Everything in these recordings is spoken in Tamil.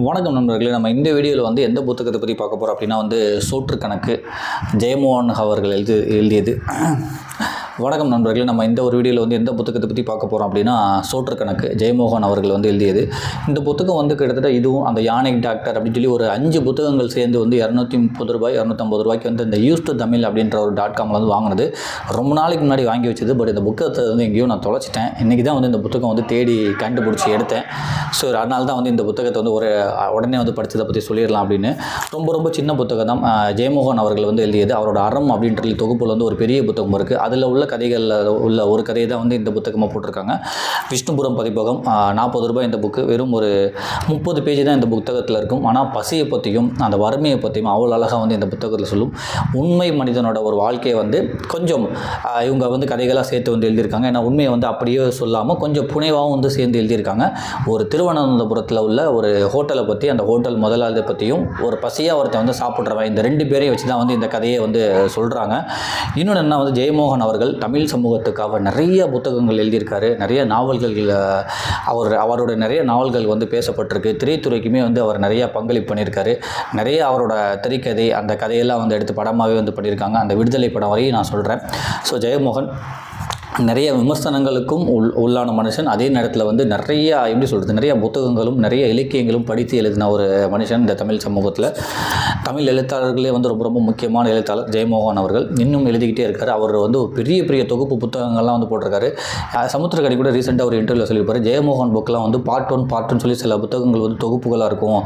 வணக்கம் நண்பர்களே. நம்ம இந்த வீடியோவில் வந்து எந்த புத்தகத்தை பற்றி பார்க்க போகிறோம் அப்படின்னா வந்து சோற்று கணக்கு ஜெயமோகன் அவர்கள் எழுதி எழுதியது. வணக்கம் நண்பர்களே. நம்ம இந்த ஒரு வீடியோவில் வந்து எந்த புத்தகத்தை பற்றி பார்க்க போகிறோம் அப்படின்னா சோற்று கணக்கு. ஜெயமோகன் அவர்கள் வந்து எழுதியது. இந்த புத்தகம் வந்து கிட்டத்தட்ட இதுவும் அந்த யானை டாக்டர் அப்படின்னு சொல்லி ஒரு அஞ்சு புத்தகங்கள் சேர்ந்து வந்து இரநூத்தி முப்பது ரூபாய் இரநூத்தம்பது ரூபாய்க்கு வந்து இந்த யூஸ் டு தமிழ் அப்படின்ற ஒரு டாட் காமில் வந்து வாங்கினது. ரொம்ப நாளைக்கு முன்னாடி வாங்கி வச்சது பட் இந்த புத்தகத்தை வந்து எங்கேயோ நான் தொலைச்சிட்டேன். இன்றைக்கி தான் வந்து இந்த புத்தகம் வந்து தேடி கண்டுபிடிச்சி எடுத்தேன். ஸோ அதனால தான் வந்து இந்த புத்தகத்தை வந்து ஒரு உடனே வந்து படித்ததை பற்றி சொல்லிடலாம் அப்படின்னு. ரொம்ப ரொம்ப சின்ன புத்தகம் தான். ஜெயமோகன் அவர்கள் வந்து எழுதியது. அவரோட அறம் அப்படின்ற தொகுப்பில் வந்து ஒரு பெரிய புத்தகம் இருக்குது அதில் உள்ள கதைகளில் உள்ள ஒரு கதையை தான் வந்து இந்த புத்தகமாக போட்டிருக்காங்க. விஷ்ணுபுரம் பதிப்பகம் நாற்பது ரூபாய் இந்த புக்கு வெறும் ஒரு முப்பது பேஜ் தான் இந்த புத்தகத்தில் இருக்கும். ஆனால் பசியை பற்றியும் அந்த வறுமையை பற்றியும் அவ்வளோ அழகாக வந்து இந்த புத்தகத்தில் சொல்லும். உண்மை மனிதனோட ஒரு வாழ்க்கையை வந்து கொஞ்சம் இவங்க வந்து கதைகளாக சேர்த்து வந்து எழுதியிருக்காங்க. ஏன்னா உண்மையை வந்து அப்படியே சொல்லாமல் கொஞ்சம் புனைவாகவும் வந்து சேர்ந்து எழுதியிருக்காங்க. ஒரு திருவனந்தபுரத்தில் உள்ள ஒரு ஹோட்டலை பற்றி அந்த ஹோட்டல் முதலாளி பற்றியும் ஒரு பசியாக ஒருத்தன் வந்து சாப்பிட்றவன் இந்த ரெண்டு பேரையும் வச்சு தான் வந்து இந்த கதையை வந்து சொல்கிறாங்க இன்னொன்று என்ன வந்து ஜெயமோகன் அவர்கள் தமிழ் சமூகத்துக்காக நிறைய புத்தகங்கள் எழுதியிருக்காரு. நிறைய நாவல்கள் அவர் அவரோட நிறைய நாவல்கள் வந்து பேசப்பட்டிருக்கு. திரைத்துறைக்குமே வந்து அவர் நிறைய பங்களிப்பு பண்ணியிருக்காரு. நிறைய அவரோட திரைக்கதை அந்த கதையெல்லாம் வந்து எடுத்து படமாகவே வந்து பண்ணியிருக்காங்க. அந்த விடுதலை படம் வரையும் நான் சொல்கிறேன் ஸோ ஜெயமோகன் நிறைய விமர்சனங்களுக்கும் உள் உள்ளான மனுஷன். அதே நேரத்தில் வந்து நிறைய எப்படி சொல்கிறது நிறைய புத்தகங்களும் நிறைய இலக்கியங்களும் படித்து எழுதின ஒரு மனுஷன் இந்த தமிழ் சமூகத்தில். தமிழ் எழுத்தாளர்களே வந்து ரொம்ப ரொம்ப முக்கியமான எழுத்தாளர் ஜெயமோகன் அவர்கள். இன்னும் எழுதிக்கிட்டே இருக்கார். அவர் வந்து பெரிய பெரிய தொகுப்பு புத்தகங்கள்லாம் வந்து போட்டிருக்காரு. சமுத்திரக்கடி கூட ரீசெண்டாக ஒரு இன்டர்வியூவில் சொல்லியிருப்பார். ஜெயமோகன் புக்கெலாம் வந்து பார்ட் ஒன் பார்ட் ஒன் சொல்லி சில புத்தகங்கள் வந்து தொகுப்புகளாக இருக்கும்.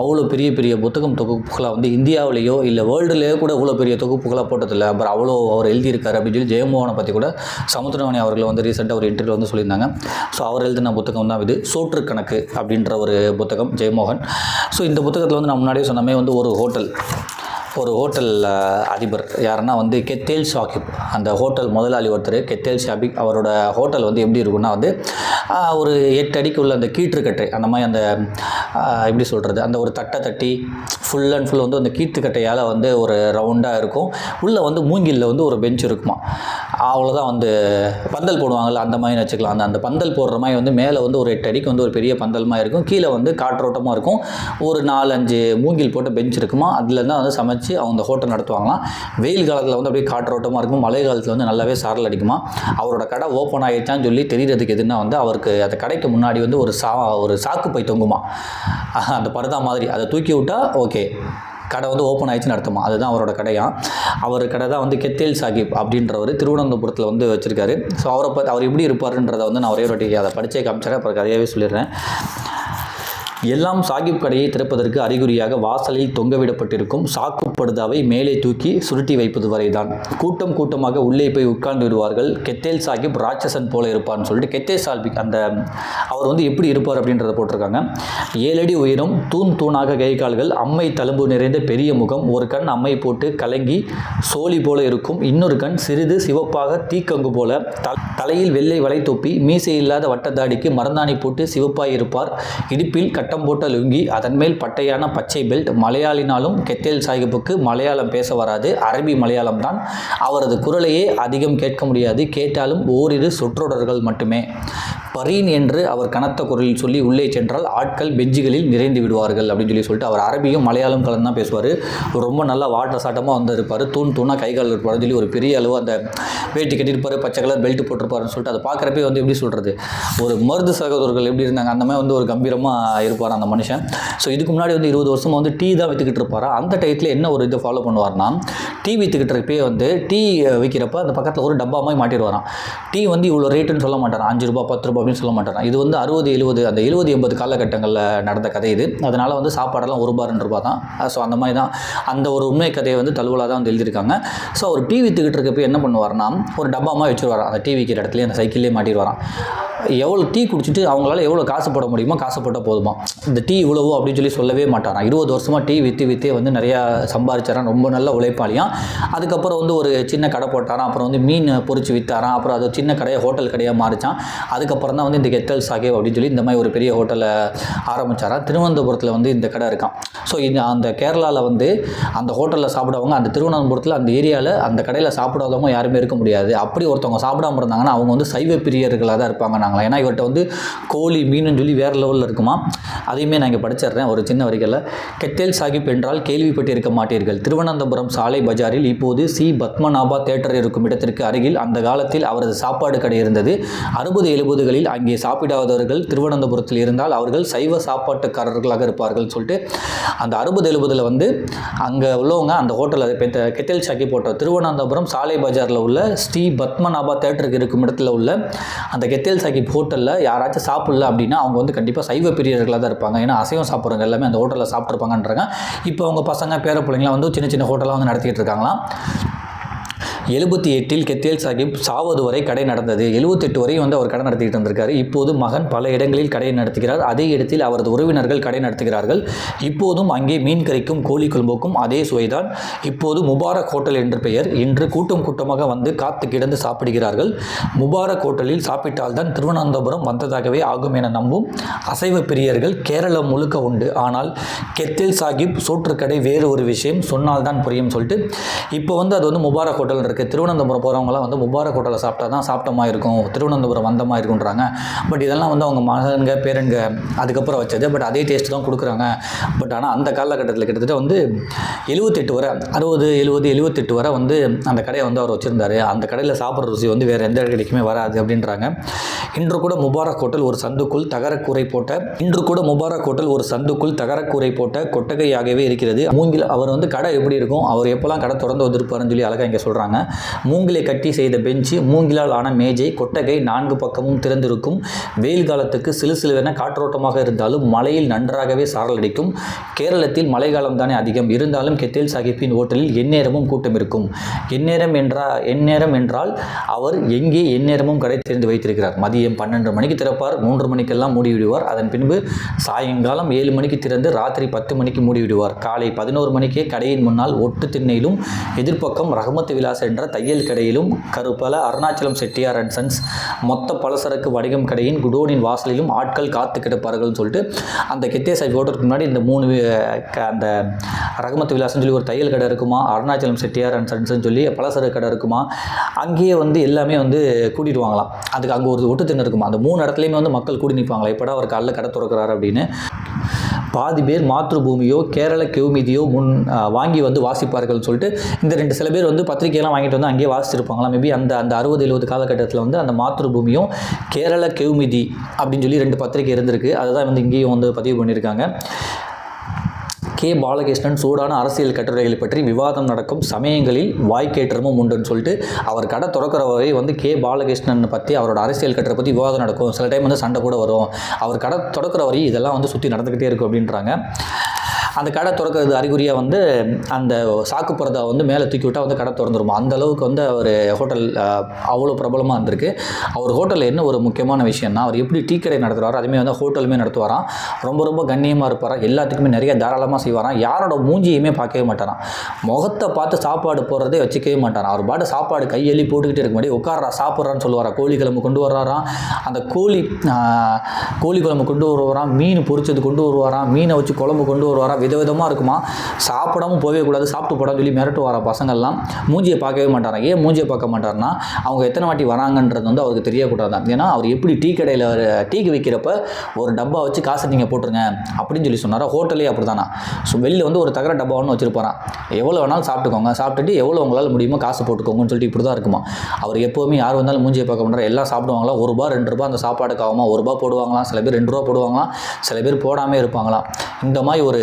அவ்வளோ பெரிய பெரிய புத்தகம் தொகுப்புகளாக வந்து இந்தியாவிலேயோ இல்லை வேர்ல்டுலேயோ கூட இவ்வளோ பெரிய தொகுப்புகளாக போட்டதில்லை. அப்புறம் அவ்வளோ அவர் எழுதியிருக்காரு அப்படின்னு சொல்லி ஜெயமோகனை பற்றி கூட சமுத்திரமணி அவர்கள் வந்து ரீசெண்டாக ஒரு இன்டர்வியூ வந்து சொல்லியிருந்தாங்க. ஸோ அவர் எழுதின புத்தகம் தான் இது. சோற்று கணக்கு அப்படின்ற ஒரு புத்தகம் ஜெயமோகன். ஸோ இந்த புத்தகத்தில் வந்து நான் முன்னாடியே சொன்னமே வந்து ஒரு ஹோட்டல் ஒரு ஹோட்டல் அதிபர். யாருன்னா வந்து கெத்தேல் ஷாக்கிப் அந்த ஹோட்டல் முதலாளி ஒருத்தர் கெத்தேல் ஷாபிக் அவரோட ஹோட்டல் வந்து எப்படி இருக்குன்னா வந்து ஒரு எட்டு அடிக்கு உள்ள அந்த கீற்றுக்கட்டை அந்த மாதிரி அந்த எப்படி சொல்கிறது அந்த ஒரு தட்டை தட்டி ஃபுல் அண்ட் ஃபுல் வந்து அந்த கீற்றுக்கட்டையால் வந்து ஒரு ரவுண்டாக இருக்கும். உள்ளே வந்து மூங்கிலில் வந்து ஒரு பெஞ்ச் இருக்குமா? அவ்வளோதான் வந்து பந்தல் போடுவாங்கள்ல அந்த மாதிரி வச்சுக்கலாம். அந்த அந்த பந்தல் போடுற மாதிரி வந்து மேலே வந்து ஒரு எட்டு அடிக்கு வந்து ஒரு பெரிய பந்தல் மாதிரி இருக்கும். கீழே வந்து காற்றோட்டமாக இருக்கும். ஒரு நாலஞ்சு மூங்கில் போட்ட பெஞ்ச் இருக்குமா? அதில் தான் வந்து சமைச்சு அவங்க ஹோட்டல் நடத்துவாங்களாம். வெயில் காலத்தில் வந்து அப்படியே காற்றோட்டமாக இருக்கும். மழை காலத்தில் வந்து நல்லாவே சாரல் அடிக்குமா? அவரோட கடை ஓப்பன் ஆகிடுச்சான்னு சொல்லி தெரிகிறதுக்கு எதுனா வந்து அவருக்கு அந்த கடைக்கு முன்னாடி வந்து ஒரு சா ஒரு சாக்கு பை தொங்குமா? அந்த பரதா மாதிரி. அதை தூக்கி விட்டால் ஓகே கடை வந்து ஓப்பன் ஆயிடுச்சுன்னு அர்த்தமா? அதுதான் அவரோட கடையா? அவர் கடை தான் வந்து கெத்தேல் சாஹிப் அப்படின்றவர் திருவனந்தபுரத்தில் வந்து வச்சுருக்காரு. ஸோ அவரை பற்றி அவர் எப்படி இருப்பாருன்றதை வந்து நான் ஒரே ஒரு வாட்டி அதை படித்தே காமிச்சிடறேன் அப்புறம் கதையாகவே சொல்லிடுறேன். எல்லாம் சாகிப் கடையை திறப்பதற்கு அறிகுறியாக வாசலில் தொங்கவிடப்பட்டிருக்கும் சாக்கு படுதாவை மேலே தூக்கி சுருட்டி வைப்பது வரைதான். கூட்டம் கூட்டமாக உள்ளே போய் உட்கார்ந்து விடுவார்கள். கெத்தேல் சாகிப் ராட்சசன் போல இருப்பார்னு சொல்லிட்டு கெத்தேல் சால்பிக் அந்த அவர் வந்து எப்படி இருப்பார் அப்படின்றத போட்டிருக்காங்க. ஏழடி உயரம் தூண் தூணாக கை கால்கள் அம்மை தழும்பு நிறைந்த பெரிய முகம் ஒரு கண் அம்மை போட்டு கலங்கி சோழி போல இருக்கும் இன்னொரு கண் சிறிது சிவப்பாக தீக்கங்கு போல த- தலையில் வெள்ளை வலை தொப்பி மீசை இல்லாத வட்டத்தாடிக்கு மரந்தாணி போட்டு சிவப்பாய் இருப்பார். இடுப்பில் கட்டம் போட்ட லுங்கி அதன் மேல் பட்டையான பச்சை பெல்ட் மலையாளினாலும் கெத்தேல் சாஹிப்புக்கு மலையாளம் பேச வராது. அரபி மலையாளம் தான். அவரது குரலையே அதிகம் கேட்க முடியாது. கேட்டாலும் ஓரிரு சொற்றொடர்கள் மட்டுமே. பரீன் என்று அவர் கனத்த குரலில் சொல்லி உள்ளே சென்றால் ஆட்கள் பெஞ்சுகளில் நிறைந்து விடுவார்கள் அப்படின்னு சொல்லி சொல்லிட்டு அவர் அரபியும் மலையாளம் கலந்து தான் பேசுவார். ரொம்ப நல்லா வாட்ட சாட்டமாக வந்து இருப்பார். தூண் தூணாக கை கால் இருப்பார்னு சொல்லி ஒரு பெரிய அளவு அந்த வேட்டி கட்டியிருப்பார் பச்சை கலர் பெல்ட் போட்டிருப்பாருன்னு சொல்லிட்டு அதை பார்க்குறப்பே வந்து எப்படி சொல்கிறது ஒரு மருது சகோதரர்கள் எப்படி இருந்தாங்க? அந்த மாதிரி வந்து ஒரு கம்பீரமாக இருப்பார் அந்த மனுஷன். ஸோ இதுக்கு முன்னாடி வந்து இருபது வருஷமாக வந்து டீ தான் விற்றுக்கிட்டு இருப்பாரா? அந்த டயத்தில் என்ன ஒரு இதை ஃபாலோ பண்ணுவார்னா டீ விற்றுக்கிட்டு இருப்பே வந்து டீ விற்கிறப்ப அந்த பக்கத்தில் ஒரு டப்பா மாதிரி மாட்டிடுவாராம். டீ வந்து இவ்வளோ ரேட்டுன்னு சொல்ல மாட்டாராம். அஞ்சு ரூபா பத்து ரூபா அப்படின்னு சொல்ல மாட்டாராம் இது வந்து அறுபது எழுபது அந்த எழுபது எண்பது காலகட்டங்களில் நடந்த கதை இது. அதனால் வந்து சாப்பாடெல்லாம் ஒரு ரூபா ரெண்டு ரூபா தான். ஸோ அந்த மாதிரி தான். அந்த ஒரு உண்மை கதையை வந்து தழுவலாக தான் வந்து எழுதியிருக்காங்க. ஸோ அவர் டீ விற்றுக்கிட்டு இருக்கப்ப என்ன பண்ணுவார்னா ஒரு டப்பாமா வச்சுருவார்? அந்த டீ விற்கிற இடத்துல அந்த சைக்கிள்லேயே மாட்டிடுவாராம் எவ்வளோ டீ குடிச்சிட்டு அவங்களால எவ்வளோ காசு போட முடியுமோ காசு போட்டால் போதுமா? இந்த டீ இவ்வளவோ அப்படின்னு சொல்லி சொல்லவே மாட்டாராம் இருபது வருஷமாக டீ விற்று விற்றே வந்து நிறையா சம்பாதிச்சாராம் ரொம்ப நல்ல உழைப்பாளியாம். அதுக்கப்புறம் வந்து ஒரு சின்ன கடை போட்டாராம். அப்புறம் வந்து மீன் பொறிச்சு விற்றாராம் அப்புறம் அது சின்ன கடையை ஹோட்டல் கடையாக மாறிச்சான் அதுக்கப்புறம் அப்புறம் தான் வந்து இந்த கெத்தல் சாஹேப் அப்படின்னு சொல்லி இந்த மாதிரி ஒரு பெரிய ஹோட்டலை ஆரம்பிச்சாராம் திருவனந்தபுரத்தில் வந்து இந்த கடை இருக்கான் ஸோ இந்த அந்த கேரளாவில் வந்து அந்த ஹோட்டலில் சாப்பிடுவாங்க அந்த திருவனந்தபுரத்தில் அந்த ஏரியாவில் அந்த கடையில் சாப்பிடாதவங்க யாருமே இருக்க முடியாது. அப்படி ஒருத்தவங்க சாப்பிடாம இருந்தாங்கன்னா அவங்க வந்து சைவ பிரியர்களாக தான் இருப்பாங்க நாங்களாம். ஏன்னா இவர்கிட்ட வந்து கோழி மீனுன்னு சொல்லி வேறு லெவலில் இருக்குமா? அதையுமே நான் இங்கே படிச்சிடுறேன் ஒரு சின்ன வரிகளில். கெத்தேல் சாஹிப் என்றால் கேள்விப்பட்டிருக்க மாட்டீர்கள். திருவனந்தபுரம் சாலை பஜாரில் இப்போது சி. பத்மநாபா தேட்டர் இருக்கும் இடத்திற்கு அருகில் அந்த காலத்தில் அவரது சாப்பாடு கடை இருந்தது. அறுபது எழுபதுகளில் அங்கே சாப்பிடாதவர்கள் திருவனந்தபுரத்தில் இருந்தால் அவர்கள் சைவ சாப்பாட்டுக்காரர்களாக இருப்பார்கள் சொல்லிட்டு அந்த அறுபது எழுபதில் வந்து அங்கே உள்ளவங்க அந்த ஹோட்டலில் இப்போ கெத்தேல் சாக்கி போட்ட திருவனந்தபுரம் சாலை பஜாரில் உள்ள ஸ்ரீ பத்மநாபா தேட்டருக்கு இருக்கும் இடத்துல உள்ள அந்த கெத்தேல் சாக்கிப் ஹோட்டலில் யாராச்சும் சாப்பிடல அப்படின்னா அவங்க வந்து கண்டிப்பாக சைவ பிரியர்களாக தான் இருப்பாங்க. ஏன்னா அசைவம் சாப்பிட்றவங்க எல்லாமே அந்த ஹோட்டலில் சாப்பிட்ருப்பாங்கன்றாங்க இப்போ அவங்க பசங்க பேர பிள்ளைங்களாம் வந்து சின்ன சின்ன ஹோட்டலாக வந்து நடத்திட்டு இருக்காங்களாம். எழுபத்தி எட்டில் கெத்தேல் சாஹிப் சாவது வரை கடை நடந்தது. எழுபத்தெட்டு வரை வந்து அவர் கடை நடத்திட்டு இருந்திருக்காரு. இப்போது மகன் பல இடங்களில் கடை நடத்துகிறார். அதே இடத்தில் அவரது உறவினர்கள் கடை நடத்துகிறார்கள். இப்போதும் அங்கே மீன் கறிக்கும் கோழி குழம்புக்கும் அதே சுவைதான். இப்போது முபாரக் ஹோட்டல் என்று பெயர். இன்று கூட்டம் கூட்டமாக வந்து காத்து கிடந்து சாப்பிடுகிறார்கள். முபாரக் ஹோட்டலில் சாப்பிட்டால்தான் திருவனந்தபுரம் வந்ததாகவே ஆகும் என நம்பும் அசைவ பிரியர்கள் கேரளம் முழுக்க உண்டு. ஆனால் கெத்தேல் சாஹிப் சோற்றுக்கடை வேறு ஒரு விஷயம். சொன்னால்தான் புரியும் சொல்லிட்டு. இப்போ வந்து அது வந்து முபாரக் ஹோட்டல் இருக்குது திருவனந்தபுரம் போகிறவங்களாம் வந்து முபாரக் ஹோட்டலில் சாப்பிட்டா தான் சாப்பிட்டமா இருக்கும். திருவனந்தபுரம் வந்தமா இருக்குன்றாங்க பட் இதெல்லாம் வந்து அவங்க மகன்க பேரன்க அதுக்கப்புறம் வச்சது. பட் அதே டேஸ்ட் தான் கொடுக்குறாங்க. பட் ஆனால் அந்த காலகட்டத்தில் கிட்டத்தட்ட வந்து எழுபத்தெட்டு வரை அறுபது எழுபது எழுபத்தெட்டு வரை வந்து அந்த கடையை வந்து அவர் வச்சுருந்தாரு. அந்த கடையில் சாப்பிட்ற ருசி வந்து வேறு எந்த கடைக்குமே வராது அப்படின்றாங்க. இன்று கூட முபாரக் ஹோட்டல் ஒரு சந்துக்குள் தகரக்கூரை போட்ட இன்று கூட முபாரக் ஹோட்டல் ஒரு சந்துக்குள் தகரக்கூரை போட்ட கொட்டகையாகவே இருக்கிறது. மூங்கில் அவர் வந்து கடை எப்படி இருக்கும் அவர் எப்போல்லாம் கடை தொடர்ந்து வந்திருப்பாருன்னு சொல்லி அழகாக இங்கே சொல்கிறாங்க மூங்கிலை கட்டி செய்த பெஞ்சு மூங்கிலால் ஆன மேஜை கொட்டகை நான்கு பக்கமும் திறந்திருக்கும். வெயில் காலத்துக்கு சிலு சிலுவென காற்றோட்டமாக இருந்தாலும் மழையில் நன்றாகவே சாரலடிக்கும். கேரளத்தில் மழைக்காலம் தானே அதிகம். இருந்தாலும் கெத்தேல் சாஹிப்பின் ஓட்டலில் எந்நேரமும் கூட்டம் இருக்கும். எந்நேரம் என்றா எந்நேரம் என்றால் அவர் எங்கே எந்நேரமும் கடை திறந்து வைத்திருக்கிறார். மதியம் பன்னெண்டு மணிக்கு திறப்பார் மூன்று மணிக்கெல்லாம் மூடிவிடுவார். அதன் பின்பு சாயங்காலம் ஏழு மணிக்கு திறந்து ராத்திரி பத்து மணிக்கு மூடிவிடுவார். காலை பதினோரு மணிக்கே கடையின் முன்னால் ஒட்டு திண்ணையிலும் எதிர்ப்பக்கம் ரஹமத் விலாச என்ற தையல் கடையிலும் கருப்பல அருணாச்சலம் செட்டியார் அண்ட் சன்ஸ் மொத்த பலசரக்கு வணிகம் கடையின் குடோனின் வாசலிலும் ஆட்கள் காத்து கிடப்பார்கள்னு சொல்லிட்டு அந்த கெத்தே சாஹிப் ஓட்டருக்கு முன்னாடி இந்த மூணு க- அந்த ரகமத்து விலாசம்னு சொல்லி ஒரு தையல் கடை இருக்குமா அருணாச்சலம் செட்டியார் அண்ட் சன்ஸ்னு சொல்லி பலசரக்கு கடை இருக்குமா அங்கேயே வந்து எல்லாமே வந்து கூட்டிகிட்டு வாங்கலாம் அதுக்கு அங்கே ஒரு ஒட்டு திண்ணை இருக்குமா அந்த மூணு இடத்துலையுமே வந்து மக்கள் கூடி நிற்பாங்களா எப்படா அவர் காலைல கடை திறக்கிறாரு அப்படின்னு. பாதி பேர் மாத்ருபூமியோ கேரள கெவுமிதியோ முன் வாங்கி வந்து வாசிப்பார்கள்னு சொல்லிட்டு இந்த ரெண்டு சில பேர் வந்து பத்திரிக்கையெல்லாம் வாங்கிட்டு வந்து அங்கேயே வாசிச்சிருப்பாங்களா? மேபி அந்த அந்த அறுபது எழுபது காலகட்டத்தில் வந்து அந்த மாத்ருபூமியும் கேரள கெவுமிதி அப்படின்னு சொல்லி ரெண்டு பத்திரிக்கை இருந்திருக்கு. அதுதான் வந்து இங்கேயும் வந்து பதிவு பண்ணியிருக்காங்க. கே பாலகிருஷ்ணன் சூடான அரசியல் கட்டுரைகளை பற்றி விவாதம் நடக்கும் சமயங்களில் வாய்க்கேற்றமும் உண்டுன்னு சொல்லிட்டு அவர் கடை திறக்கிற வரை வந்து கே பாலகிருஷ்ணன் பற்றி அவரோட அரசியல் கட்டுரை பற்றி விவாதம் நடக்கும். சில டைம் வந்து சண்டை கூட வரும். அவர் கடை திறக்கிற வரை இதெல்லாம் வந்து சுற்றி நடந்துக்கிட்டே இருக்கும் அப்படின்றாங்க. அந்த கடை திறக்கிறது அறிகுறியாக வந்து அந்த சாக்கு பரதா வந்து மேலே தூக்கி விட்டால் வந்து கடை திறந்துருமா? அந்த அளவுக்கு வந்து அவர் ஹோட்டல் அவ்வளோ பிரபலமாக இருந்திருக்கு. அவர் ஹோட்டலில் என்ன ஒரு முக்கியமான விஷயம்னா அவர் எப்படி டீ கடை நடத்துகிறாரோ அதுமே வந்து ஹோட்டலுமே நடத்துவாராம். ரொம்ப ரொம்ப கண்ணியமாக இருப்பாராம். எல்லாத்துக்குமே நிறைய தாராளமாக செய்வாராம். யாரோட மூஞ்சியுமே பார்க்கவே மாட்டாராம். முகத்தை பார்த்து சாப்பாடு போடுறதே வச்சுக்கவே மாட்டாராம். அவர் பாட்டு சாப்பாடு கையெழி போட்டுக்கிட்டே இருக்க முன்னாடி உட்காரா சாப்பிட்றான்னு சொல்லுவாரா? கோழி கிழம்பு கொண்டு வர்றாராம். அந்த கோழி கோழி குழம்பு கொண்டு வருவாராம். மீன் பொரிச்சது கொண்டு வருவாராம். மீனை வச்சு குழம்பு கொண்டு வருவாராம். விதவிதமாக இருக்குமா? சாப்பிடாம போகவே கூடாது சாப்பிட்டு போடான்னு சொல்லி மிரட்டு வர பசங்கள்லாம் மூஞ்சியை பார்க்கவே மாட்டாராம் ஏன் மூஞ்சியை பார்க்க மாட்டார்னா அவங்க எத்தனை வாட்டி வராங்கன்றது வந்து அவருக்கு தெரியக்கூடாதான் ஏன்னா அவர் எப்படி டீ கடையில் டீக்கு விற்கிறப்ப ஒரு டப்பா வச்சு காசை நீங்கள் போட்டுருங்க அப்படின்னு சொல்லி சொன்னாரா? ஹோட்டலே அப்படி தானா ஸோ வெளியில் வந்து ஒரு தகர டப்பா ஒன்று வச்சிருப்பாராம். எவ்வளோ வேணாலும் சாப்பிட்டுக்கோங்க. சாப்பிட்டுட்டு எவ்வளோ உங்களால் முடியுமோ காசு போட்டுக்கோங்கன்னு சொல்லிட்டு இப்படி தான் இருக்குமா? அவர் எப்போவுமே யார் வந்தாலும் மூஞ்சியை பார்க்க மாட்டார்? எல்லாம் சாப்பிடுவாங்களா? ஒரு ரூபா ரெண்டு ரூபா அந்த சாப்பாடுக்கு ஆகுமா? ஒரு ரூபா போடுவாங்களாம் சில பேர் ரெண்டு ரூபா போடுவாங்களாம் சில பேர் போடாமே இருப்பாங்களாம் இந்த மாதிரி ஒரு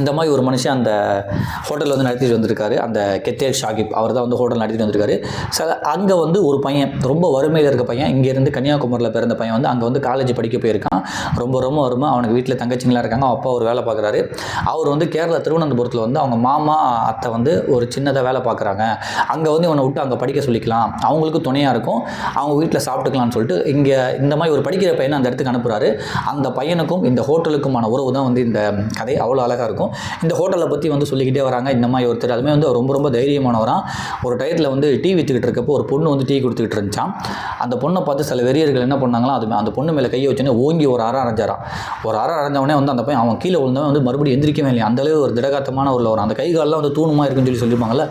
இந்த மாதிரி ஒரு மனுஷன் அந்த ஹோட்டல் வந்து நடத்திட்டு வந்திருக்காரு. அந்த கெத்தேல் ஷாகிப் அவர் தான் வந்து ஹோட்டல் நடத்திட்டு வந்திருக்காரு. சில அங்கே வந்து ஒரு பையன் ரொம்ப வறுமையில் இருக்க பையன் இங்கேருந்து கன்னியாகுமரியில் பிறந்த பையன் வந்து அங்கே வந்து காலேஜ் படிக்க போயிருக்கான். ரொம்ப ரொம்ப வறுமை. அவனுக்கு வீட்டில் தங்கச்சிங்களாம் இருக்காங்க. அவன் அப்பா ஒரு வேலை பார்க்குறாரு. அவர் வந்து கேரளா திருவனந்தபுரத்தில் வந்து அவங்க மாமா அத்தை வந்து ஒரு சின்னதாக வேலை பார்க்குறாங்க. அங்கே வந்து இவனை விட்டு அங்கே படிக்க சொல்லிக்கலாம். அவங்களுக்கு துணையாக இருக்கும். அவங்க வீட்டில் சாப்பிட்டுக்கலாம்னு சொல்லிட்டு இங்கே இந்த மாதிரி ஒரு படிக்கிற பையனை அந்த இடத்துக்கு அனுப்புகிறாரு அந்த பையனுக்கும் இந்த ஹோட்டலுக்குமான உறவு தான் வந்து இந்த கதை அவ்வளோ அழகாக இருக்கும். இருக்கும். இந்த ஹோட்டலை பற்றி வந்து சொல்லிக்கிட்டே வராங்க. இந்த மாதிரி ஒருத்தர். அதுமே வந்து ரொம்ப ரொம்ப தைரியமானவராக ஒரு டயத்தில் வந்து டீ விற்றுக்கிட்டு இருக்கப்போ ஒரு பொண்ணு வந்து டீ கொடுத்துக்கிட்டு இருந்துச்சான் அந்த பொண்ணை பார்த்து சில வெறியர்கள் என்ன பண்ணாங்களோ அது அந்த பொண்ணு மேலே கையை வச்சோன்னே ஓங்கி ஒரு அரை அரைஞ்சாராம். ஒரு அரை அரைஞ்சவனே வந்து அந்த பையன் அவன் கீழே விழுந்தவன் வந்து மறுபடியும் எந்திரிக்கவே இல்லையா. அந்தளவு ஒரு திடகாத்தமான ஒரு வரும் அந்த கைகாலெலாம் வந்து தூணுமா இருக்குன்னு சொல்லி சொல்லியிருப்பாங்கல்ல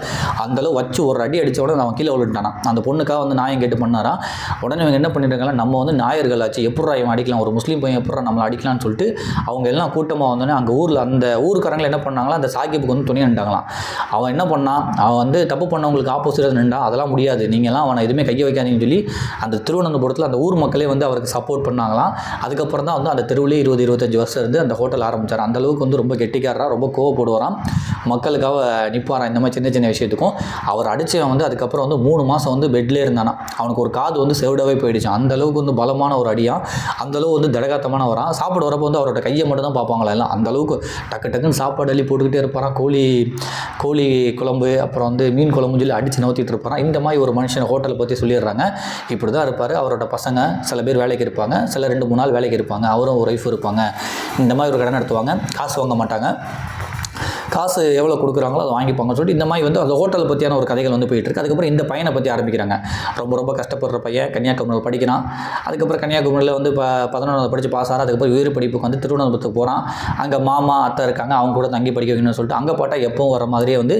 அந்தளவு வச்சு ஒரு அடி அடிச்ச உடனே அவன் கீழே விழுந்துட்டானா அந்த பொண்ணுக்காக வந்து நாயம் கேட்டு பண்ணாரா உடனே இவங்க என்ன பண்ணிட்டாங்களா நம்ம வந்து நாயர்கள் ஆச்சு. எப்பட்றா இவன் அடிக்கலாம்? ஒரு முஸ்லீம் பையன் எப்பட்றா நம்மளை அடிக்கலாம்னு சொல்லிட்டு அவங்க எல்லாம் கூட்டமாக வந்தோடனே அங்கே ஊரில் அந்த ஊருக்காரங்களை என்ன பண்ணாங்களா அந்த சாக்கிப்புக்கு வந்து துணி நின்றாங்களாம் அவன் என்ன பண்ணான் அவன் வந்து தப்பு பண்ணவங்களுக்கு ஆப்போசிட்டாக நின்றா அதெல்லாம் முடியாது. நீங்கள்லாம் அவனை எதுவுமே கையை வைக்காதீங்கன்னு சொல்லி அந்த திருவனந்தபுரத்தில் அந்த ஊர் மக்களே வந்து அவருக்கு சப்போர்ட் பண்ணாங்களாம். அதுக்கப்புறம் தான் வந்து அந்த தெருவிலே இருபது இருபத்தஞ்சு வருஷம் இருந்து அந்த ஹோட்டல் ஆரம்பித்தார் அந்தளவுக்கு வந்து ரொம்ப கெட்டிக்காரராக ரொம்ப கோவப்படுவாராம். மக்களுக்காக நிற்பாராம் இந்த மாதிரி சின்ன சின்ன விஷயத்துக்கும். அவர் அடித்தவன் வந்து அதுக்கப்புறம் வந்து மூணு மாதம் வந்து பெட்லேயே இருந்தானா அவனுக்கு ஒரு காது வந்து செவிடவே போயிடுச்சு. அந்த அளவுக்கு வந்து பலமான ஒரு அடியாக அந்த அளவு வந்து திடகாத்தமான வரான் சாப்பிட வரப்போ வந்து அவரோட கையை மட்டும் தான் பார்ப்பாங்களா எல்லாம். அந்த அளவுக்கு டக்கு டக்குன்னு சாப்பாடு அள்ளி போட்டுக்கிட்டே இருப்பாரான் கோழி கோழி குழம்பு அப்புறம் வந்து மீன் குழம்புன்னு சொல்லி அடித்து நவுத்திட்டு இருப்பான் இந்த மாதிரி ஒரு மனுஷன் ஹோட்டலை பற்றி சொல்லிடுறாங்க. இப்படி தான் இருப்பார். அவரோட பசங்க சில பேர் வேலைக்கு இருப்பாங்க. சில ரெண்டு மூணு நாள் வேலைக்கு இருப்பாங்க. அவரும் ஒரு ஒய்ஃப் இருப்பாங்க. இந்த மாதிரி ஒரு கடை நடத்துவாங்க. காசு வாங்க மாட்டாங்க. காசு எவ்வளோ கொடுக்குறாங்களோ அதை வாங்கிப்பாங்கன்னு சொல்லிட்டு இந்த மாதிரி வந்து அந்த ஹோட்டலை பற்றியான ஒரு கதைகள் வந்து போயிட்டு இருக்கு. அதுக்கப்புறம் இந்த பையனை பற்றி ஆரம்பிக்கிறாங்க. ரொம்ப ரொம்ப கஷ்டப்படுற பையன் கன்னியாகுமரியில் படிக்கிறான். அதுக்கப்புறம் கன்னியாகுமரியில் வந்து இப்போ பதினொன்றாவது படித்து பாஸ் ஆகிறான் அதுக்கப்புறம் உயிர் படிப்புக்கு வந்து திருவனந்தபுரத்துக்கு போகிறான் அங்கே மாமா அத்தை இருக்காங்க அவங்க கூட தங்கி படிக்க வைக்கணும்னு சொல்லிட்டு அங்கே பாட்டா எப்பவும் வர மாதிரியே வந்து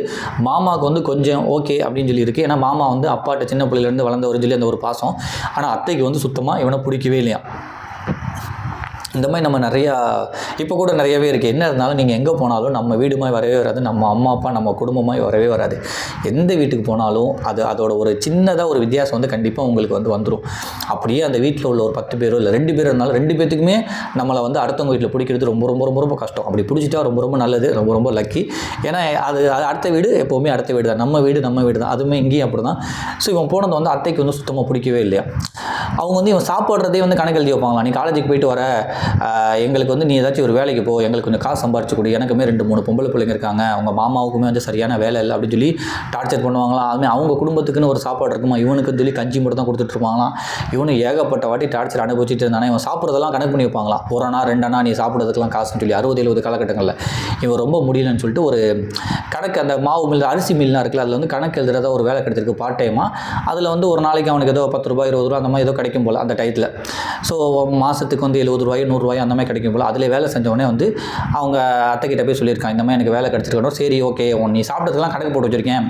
மாமாவுக்கு வந்து கொஞ்சம் ஓகே அப்படின்னு சொல்லி இருக்குது ஏன்னா மாமா வந்து அப்பாட்ட சின்ன பிள்ளையிலேருந்து வளர்ந்த ஒரு சொல்லி அந்த ஒரு பாசம். ஆனால் அத்தைக்கு வந்து சுத்தமாக இவனை பிடிக்கவே இல்லையா இந்த மாதிரி நம்ம நிறையா இப்போ கூட நிறையவே இருக்குது என்ன இருந்தாலும் நீங்கள் எங்கே போனாலும் நம்ம வீடுமாய் வரவே வராது நம்ம அம்மா அப்பா நம்ம குடும்பமாய் வரவே வராது. எந்த வீட்டுக்கு போனாலும் அது அதோட ஒரு சின்னதாக ஒரு வித்தியாசம் வந்து கண்டிப்பாக உங்களுக்கு வந்து வந்துடும் அப்படியே அந்த வீட்டில் உள்ள ஒரு பத்து பேரோ இல்லை ரெண்டு பேர் இருந்தாலும் ரெண்டு பேத்துக்குமே நம்மளை வந்து அடுத்தவங்க வீட்டில் பிடிக்கிறது ரொம்ப ரொம்ப ரொம்ப ரொம்ப கஷ்டம். அப்படி பிடிச்சிட்டா ரொம்ப ரொம்ப நல்லது ரொம்ப ரொம்ப லக்கி ஏன்னா அது அது அடுத்த வீடு எப்போவுமே அடுத்த வீடு தான் நம்ம வீடு நம்ம வீடு தான் அதுவுமே இங்கேயும் அப்படி தான் ஸோ இவன் போனது வந்து அத்தைக்கு வந்து சுத்தமாக பிடிக்கவே இல்லையா? அவங்க வந்து இவன் சாப்பிட்றதே வந்து கணக்கு எழுதி வைப்பாங்களா? நீ காலேஜுக்கு போயிட்டு வர எங்களுக்கு வந்து நீ ஏதாச்சும் ஒரு வேலைக்கு போ எங்களுக்கு கொஞ்சம் காசு சம்பாரிச்சு கொடு. எனக்குமே ரெண்டு மூணு பொம்பளை பிள்ளைங்க இருக்காங்க. அவங்க மாமாவுக்குமே வந்து சரியான வேலை இல்லை அப்படின்னு சொல்லி டார்ச்சர் பண்ணுவாங்களாம். அதுமாதிரி அவங்க குடும்பத்துக்குன்னு ஒரு சாப்பாடு இருக்குமா? இவனுக்கு சொல்லி கஞ்சி மட்டும் தான் கொடுத்துட்டு இருப்பாங்களாம். இவனு ஏகப்பட்ட வாட்டி டார்ச்சர் அனுபவிச்சுட்டு இருந்தானே? இவன் சாப்பிட்றதெல்லாம் கணக்கு பண்ணி வைப்பாங்களாம். ஒரு அண்ணா ரெண்டு அண்ணா நீ சாப்பிட்றதுக்கெல்லாம் காசுன்னு சொல்லி அறுபது எழுபது காலகட்டங்களில். இவன் ரொம்ப முடியலன்னு சொல்லிட்டு ஒரு கணக்கு அந்த மாவு மில் அரிசி மில்லாம் இருக்குல்ல அதில் வந்து கணக்கு எழுதுறதா ஒரு வேலை கிடைச்சிருக்கு பார்ட் டைமாக அதில் வந்து ஒரு நாளைக்கு அவனுக்கு ஏதோ பத்து ரூபாய் இருபது ரூபா அந்த மாதிரி ஏதோ கிடைக்கும் போல் அந்த டயத்தில் ஸோ மாதத்துக்கு வந்து எழுபது ரூபாயோ நூறுரூவாயோ அந்த மாதிரி கிடைக்கும் போல் அதில் வேலை செஞ்சவொடனே வந்து அவங்க அத்தைக்கிட்ட போய் சொல்லியிருக்கான் இந்த மாதிரி எனக்கு வேலை கிடச்சிருக்கணும் சரி ஓகே உன் நீ சாப்பிட்டதுக்கெல்லாம் கணக்கு போட்டு வச்சிருக்கேன்.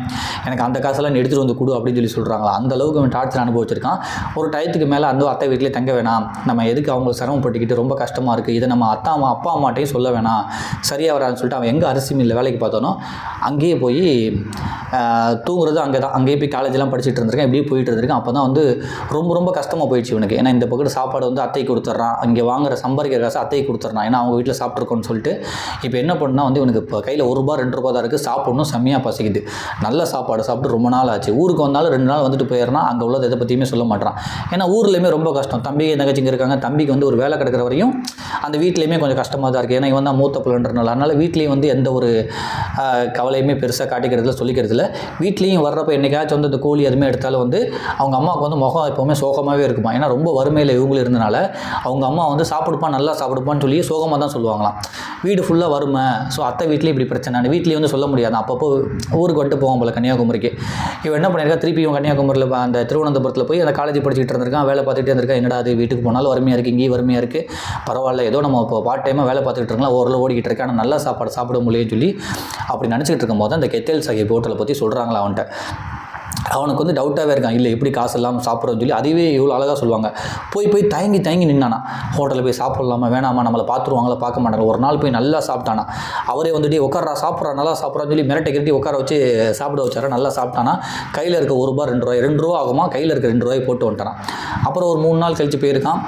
எனக்கு அந்த காசெல்லாம் நீ எடுத்துகிட்டு வந்து கொடு அப்படின்னு சொல்லி சொல்கிறாங்களா அந்த அளவுக்கு அவன் டார்ச்சர் அனுபவிச்சிருக்கான். ஒரு டயத்துக்கு மேலே அந்த அத்தை வீட்டிலே தங்க வேணாம். நம்ம எதுக்கு அவங்க சிரமப்பட்டுக்கிட்டு ரொம்ப கஷ்டமாக இருக்குது இதை நம்ம அத்தா அம்மா அப்பா அம்மாட்டையும் சொல்ல வேணாம். சரியாக வரான்னு சொல்லிட்டு அவன் எங்கே அரிசி மில்லில் வேலைக்கு பார்த்தானோ அங்கேயே போய் தூங்குறது அங்கே தான் அங்கேயே போய் காலேஜ்லாம் படிச்சுட்டு இருந்திருக்கேன் இப்படியே போயிட்டு இருந்திருக்கேன். அப்போ தான் வந்து ரொம்ப ரொம்ப கஷ்டம் கஷ்டமாக போயிடுச்சு இவனுக்கு. ஏன்னா இந்த பக்கத்து சாப்பாடு வந்து அத்தை கொடுத்துட்றான். இங்கே வாங்குற சம்பாதிக்கிற காசு அத்தை கொடுத்துட்றான். ஏன்னா அவங்க வீட்டில் சாப்பிட்ருக்கோன்னு சொல்லிட்டு இப்போ என்ன பண்ணால் வந்து இவனுக்கு இப்போ கையில் ஒரு ரூபா ரெண்டு ரூபா தான் இருக்குது சாப்பிடணும் செம்மையாக பசிக்குது. நல்ல சாப்பாடு சாப்பிட்டு ரொம்ப நாள் ஆச்சு. ஊருக்கு வந்தாலும் ரெண்டு நாள் வந்துட்டு போயிடுறான் அங்கே உள்ளதை எதை பற்றியுமே சொல்ல மாட்டான் ஏன்னா ஊர்லேயுமே ரொம்ப கஷ்டம். தம்பி தங்கச்சிங்க இருக்காங்க. தம்பிக்கு வந்து ஒரு வேலை கிடைக்கிற வரையும் அந்த வீட்லேயுமே கொஞ்சம் கஷ்டமாக தான் இருக்குது ஏன்னா இவன் தான் மூத்த பிள்ளைன்றனால. அதனால் வீட்லேயும் வந்து எந்த ஒரு கவலையுமே பெருசாக காட்டிக்கிறதுல சொல்லிக்கிறதுல வீட்லேயும் வர்றப்ப என்றைக்காச்சும் வந்து இந்த கோழி எதுவுமே எடுத்தாலும் வந்து அவங்க அம்மாவுக்கு வந்து முகம் எப்போவுமே சோகமாகவே இருக்குமா? ஏன்னா ரொம்ப வறுமையில் இவங்களும் இருந்தனால அவங்க அம்மா வந்து சாப்பிடுப்பான் நல்லா சாப்பிடுப்பான்னு சொல்லி சோகமாக தான் சொல்லுவாங்களாம். வீடு ஃபுல்லாக வறுமை. ஸோ அத்தை வீட்லேயும் இப்படி பிரச்சனை. வீட்லேயும் வந்து சொல்ல முடியாது. அப்பப்போ ஊருக்கு வந்துட்டு போவோம் போல கன்னியாகுமரிக்கு. இவன் என்ன பண்ணியிருக்கா? திருப்பி இவன் கன்னியாகுமரியில் அந்த திருவனந்தபுரத்தில் போய் அந்த காலேஜ் படிச்சுட்டு இருந்திருக்கான். வேலை பார்த்துட்டே இருந்திருக்கான். என்னடா அது வீட்டுக்கு போனாலும் வறுமையாக இருக்குது இங்கேயும் வறுமையாக இருக்குது பரவாயில்ல. ஏதோ நம்ம இப்போ பார்ட் டைமாக வேலை பார்த்துக்கிட்டு இருக்கலாம். ஓரளவு ஓடிக்கிட்டு இருக்கேன் ஆனால் சாப்பாடு சாப்பிட முடியும்னு சொல்லி அப்படி நினச்சிக்கிட்டு இருக்கும்போது அந்த கெத்தேல் சாஹிப் ஹோட்டலை பற்றி சொல்கிறாங்களா அவன்கிட்ட. அவனுக்கு வந்து டவுட்டாகவே இருக்கான். இல்லை எப்படி காசு இல்லாமல் சாப்பிட்றோன்னு சொல்லி அதுவே இவ்வளோ அழகாக சொல்லுவாங்க. போய் போய் தயங்கி தயங்கி நின்னானா. ஹோட்டலில் போய் சாப்பிட்லாமா வேணாமா நம்மளை பார்த்துருவாங்களா பார்க்க மாட்டாங்க ஒரு நாள் போய் நல்லா சாப்பிட்டானா. அவரே வந்துட்டு உட்காரா சாப்பிட்றா நல்லா சாப்பிட்றான்னு சொல்லி மிரட்டை கிரட்டி உட்கார வச்சு சாப்பிட வச்சாரா நல்லா சாப்பிட்டானா? கையில் இருக்க ஒரு ரூபா ரெண்டு ரூபாய் ரெண்டு ரூபா ஆகுமா? கையில் இருக்க ரெண்டு ரூபாய் போட்டு வந்துட்டான். அப்புறம் ஒரு மூணு நாள் கழித்து போயிருக்கான்.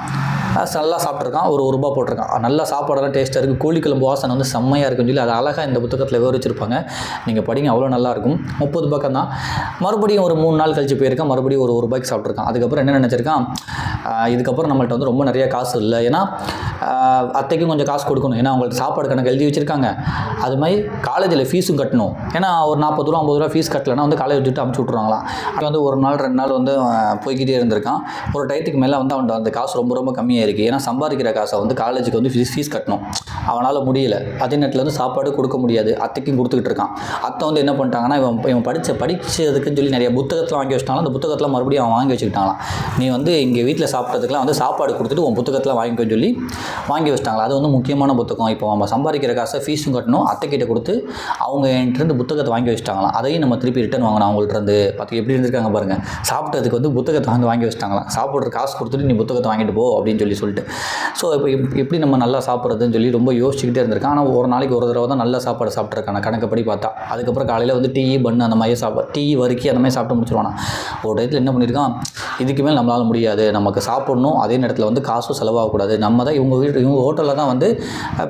நல்லா சாப்பிட்ருக்கான் ஒரு ஒரு ரூபா போட்டிருக்கான் நல்லா சாப்பாடெல்லாம் டேஸ்ட்டாக இருக்குது கோழிக்குழம்பு வாசனை வந்து செம்மையாக இருக்குன்னு சொல்லி அது அழகாக இந்த புத்தகத்தில் விவரிச்சிருப்பாங்க. நீங்கள் படிங்க அவ்வளோ நல்லாயிருக்கும் முப்பது பக்கம் தான் மறுபடியும் ஒரு மூணு நாள் கழிச்சு போயிருக்கான். மறுபடியும் ஒரு ஒரு ரூபாய்க்கு சாப்பிட்ருக்கான் அதுக்கப்புறம் என்ன நினச்சிருக்கான்? இதுக்கப்புறம் நம்மள்ட்ட வந்து ரொம்ப நிறைய காசு இல்லை. ஏன்னா அத்தைக்கும் கொஞ்சம் காசு கொடுக்கணும். ஏன்னா அவங்களுக்கு சாப்பாடு கணக்கு எழுதி வச்சுருக்காங்க. அது மாதிரி காலேஜில் ஃபீஸும் கட்டணும். ஏன்னா ஒரு நாற்பது ரூபா ஐம்பது ரூபா ஃபீஸ் கட்டலைன்னா வந்து காலேஜ் விட்டுட்டு அமுச்சு விட்ருவாங்களாம் அது வந்து ஒரு நாள் ரெண்டு நாள் வந்து போய்கிட்டே இருந்திருக்கான். ஒரு டயத்துக்கு மேலே வந்து அவன் அந்த காசு ரொம்ப ரொம்ப கம்மியாக இருக்குது ஏன்னா சம்பாதிக்கிற காசை வந்து காலேஜுக்கு வந்து ஃபீஸ் ஃபீஸ் கட்டணும். அவனால் முடியல. அதே நேரத்தில் வந்து சாப்பாடு கொடுக்க முடியாது. அத்தைக்கும் கொடுத்துக்கிட்டு இருக்கான். அத்தை வந்து என்ன பண்ணிட்டாங்கன்னா இவன் இவன் படித்த படித்ததுக்குன்னு சொல்லி நிறைய புத்தகத்தில் வாங்கி வச்சிட்டாலும் அந்த புத்தகத்தில் மறுபடியும் அவன் வாங்கி வச்சுக்கிட்டாங்களாம். நீ வந்து இங்கே வீட்டில் சாப்பிட்றதுக்குலாம் வந்து சாப்பாடு கொடுத்துட்டு உன் புத்தகத்தில் வாங்கிக்கோன்னு சொல்லி வாங்கி வச்சிட்டாங்களா? அது வந்து முக்கியமான புத்தகம். இப்போ நம்ம சம்பாதிக்கிற காசை ஃபீஸும் கட்டணும். அத்தைக்கிட்ட கொடுத்து அவங்க என்கிட்ட புத்தகத்தை வாங்கி வச்சிட்டாங்களாம். அதையும் நம்ம திருப்பி ரிட்டர்ன் வாங்கணும் அவங்கள்ட்ட இருந்து பார்த்து எப்படி இருந்திருக்காங்க பாருங்கள் சாப்பிட்டதுக்கு வந்து புத்தகத்தை வந்து வாங்கி வச்சிட்டாங்களாம். சாப்பிட்ற காசு கொடுத்துட்டு நீ புத்தகத்தை வாங்கிட்டு போ அப்படின்னு சொல்லி சொல்லிட்டு. ஸோ இப்போ எப்- எப்படி நம்ம நல்லா சாப்பிட்றதுன்னு சொல்லி ரொம்ப யோசிச்சுக்கிட்டே இருந்திருக்கான் ஆனால் ஒரு நாளைக்கு ஒரு தடவை தான் நல்ல சாப்பாடு சாப்பிட்ருக்கான கணக்கப்படி பார்த்தா. அதுக்கப்புறம் காலையில் வந்து டீ பண்ணு அந்த மாதிரி சாப்பிட டீ வறுக்கி அந்த மாதிரி சாப்பிட்டு முடிச்சிருவானா? ஒரு டயத்தில் என்ன பண்ணியிருக்கான்? இதுக்கு மேல் நம்மளால் முடியாது. நமக்கு சாப்பிடணும். அதே நேரத்தில் வந்து காசும் செலவாகக்கூடாது. நம்ம தான் இவங்க வீட்டு இவங்க ஹோட்டலில் தான் வந்து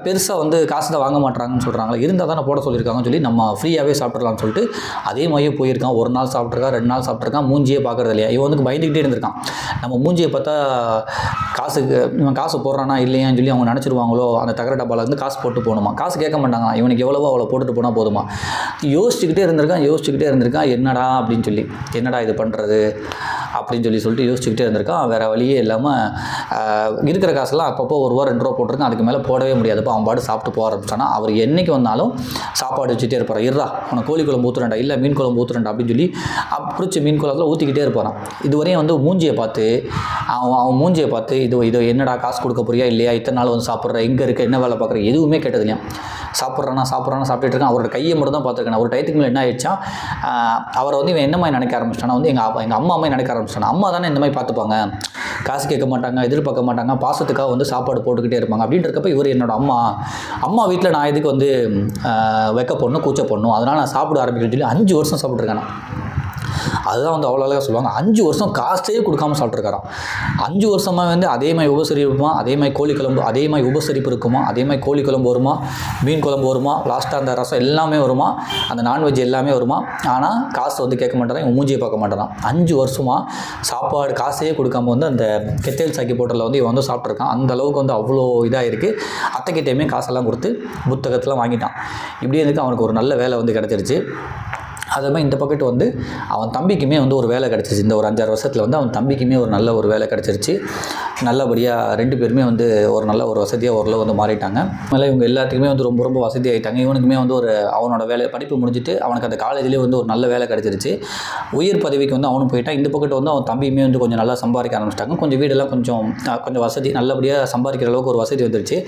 பெருசாக வந்து காசு தான் வாங்க மாட்றாங்கன்னு சொல்கிறாங்களா இருந்தால் தானே போட சொல்லியிருக்காங்கன்னு சொல்லி நம்ம ஃப்ரீயாகவே சாப்பிட்றலாம்னு சொல்லிட்டு அதே மாதிரியே போயிருக்கான். ஒரு நாள் சாப்பிட்ருக்கான் ரெண்டு நாள் சாப்பிட்ருக்கான் மூஞ்சியே பார்க்குறது இல்லையா? இவன் வந்து பயந்துக்கிட்டே இருந்திருக்கான். நம்ம மூஞ்சியை பார்த்தா காசுக்கு இவன் காசு போடுறானா இல்லையான்னு சொல்லி அவங்க நினச்சிருவாங்களோ அந்த தகர டப்பாவில் இருந்து காசு போட்டு போகணுமா? காசு கேட்க மாட்டாங்க இவனுக்கு எவ்வளவோ அவ்வளோ போட்டுட்டு போனால் போதுமா? யோசிச்சுக்கிட்டே இருந்திருக்கான் யோசிச்சுக்கிட்டே இருந்திருக்கான் என்னடா? அப்படின்னு சொல்லி என்னடா இது பண்ணுறது அப்படின்னு சொல்லி சொல்லிட்டு யோசிச்சுக்கிட்டே இருந்திருக்கான். வேறு வழியே இல்லாமல் இருக்கிற காசெல்லாம் அப்பப்போ ஒரு ரூபா ரெண்டு ரூபா போட்டிருக்கேன். அதுக்கு மேலே போடவே முடியாதுப்பா அவன் பாட்டு சாப்பிட்டு போக ஆரம்பிச்சானா அவர் என்னைக்கு வந்தாலும் சாப்பாடு வச்சுட்டே இருப்பார். இருறா உனக்கு கோழி குழம்பு ஊற்றுறேன்டா இல்லை மீன் குழம்பு ஊற்றுறேன்டா அப்படின்னு சொல்லி அப்~ பிடிச்ச மீன் குழம்புல ஊற்றிக்கிட்டே இருப்பாரான் இதுவரையும் வந்து மூஞ்சியை பார்த்து அவன் அவன் மூஞ்சியை பார்த்து இது இது என்னடா காசு கொடுக்க போறியா இல்லையா? இத்தனை நாள் வந்து சாப்பிட்ற எங்கே இருக்க என்ன வேலை பார்க்குற? எதுவுமே கேட்டது இல்லையா சாப்பிட்றானா சாப்பிட்றானா சாப்பிட்டுட்டு இருக்கான். அவரோட கையை மட்டும் தான் பார்த்துருக்கேன். ஒரு டயத்துக்கு மேலே என்ன ஆயிடுச்சா அவரை வந்து இவன் என்ன மாதிரி நினைக்க ஆரம்பிச்சிட்டானா வந்து எங்கள் அப்பா எங்கள் அம்மா மாதிரி நினைக்க ஆரம்பிச்சிட்டானா. அம்மா தானே இந்த மாதிரி பார்த்துப்பாங்க. காசு கேட்க மாட்டாங்க எதிர்பார்க்க மாட்டாங்க பாசத்துக்காக வந்து சாப்பாடு போட்டுக்கிட்டே இருப்பாங்க. அப்படின்னு இருக்கப்ப இவர் என்னோட அம்மா அம்மா வீட்டில் நான் எதுக்கு வந்து வெக்க வைக்க பொண்ணும் கூச்ச பொண்ணும் அதனால் நான் சாப்பிட ஆரம்பிக்கிறேன் சொல்லி அஞ்சு வருஷம் சாப்பிட்ருக்கேன் நான் அதுதான் வந்து அவ்வளோ அழகாக சொல்லுவாங்க. அஞ்சு வருஷம் காசே கொடுக்காம சாப்பிட்ருக்காராம் அஞ்சு வருஷமாக வந்து அதே மாதிரி உபசரிப்புமா அதே மாதிரி கோழி குழம்பு அதே மாதிரி உபசரிப்பு இருக்குமா? அதே மாதிரி கோழி குழம்பு வருமா? மீன் குழம்பு வருமா? லாஸ்ட்டாக அந்த ரசம் எல்லாமே வருமா? அந்த நான்வெஜ் எல்லாமே வருமா? ஆனால் காசு வந்து கேட்க மாட்டேறான் இவன் மூஞ்சியை பார்க்க மாட்டேறான். அஞ்சு வருஷமாக சாப்பாடு காசே கொடுக்காம வந்து அந்த கெத்தேல் சாக்கி போட்டலில் வந்து இவன் வந்து சாப்பிட்ருக்கான் அந்த அளவுக்கு வந்து அவ்வளோ இதாக இருக்குது அத்தைக்கிட்டேயுமே காசெல்லாம் கொடுத்து புத்தகத்தெலாம் வாங்கிட்டான். இப்படி இருக்கு அவனுக்கு ஒரு நல்ல வேலை வந்து கிடச்சிருச்சு. அதே மாதிரி இந்த பக்கெட் வந்து அவன் தம்பிக்குமே வந்து ஒரு வேலை கிடச்சிருச்சு. இந்த ஒரு அஞ்சாறு வருஷத்தில் வந்து அவன் தம்பிக்குமே ஒரு நல்ல ஒரு வேலை கிடச்சிருச்சு. நல்லபடியாக ரெண்டு பேருமே வந்து ஒரு நல்ல ஒரு வசதியாக ஓரளவு வந்து மாறிட்டாங்க. அதனால் இவங்க எல்லாத்துக்குமே வந்து ரொம்ப ரொம்ப வசதி ஆகிட்டாங்க இவனுக்குமே வந்து ஒரு அவனோட வேலை படிப்பு முடிஞ்சுட்டு அவனுக்கு அந்த காலேஜ்லேயே வந்து ஒரு நல்ல வேலை கிடச்சிருச்சு. உயர் பதவிக்கு வந்து அவனும் போயிட்டான். இந்த பக்கெட் வந்து அவன் தம்பியுமே வந்து கொஞ்சம் நல்லா சம்பாதிக்க ஆரம்பிச்சிட்டாங்க. கொஞ்சம் வீடெல்லாம் கொஞ்சம் கொஞ்சம் வசதி நல்லபடியாக சம்பாதிக்கிற அளவுக்கு ஒரு வசதி வந்துருச்சு.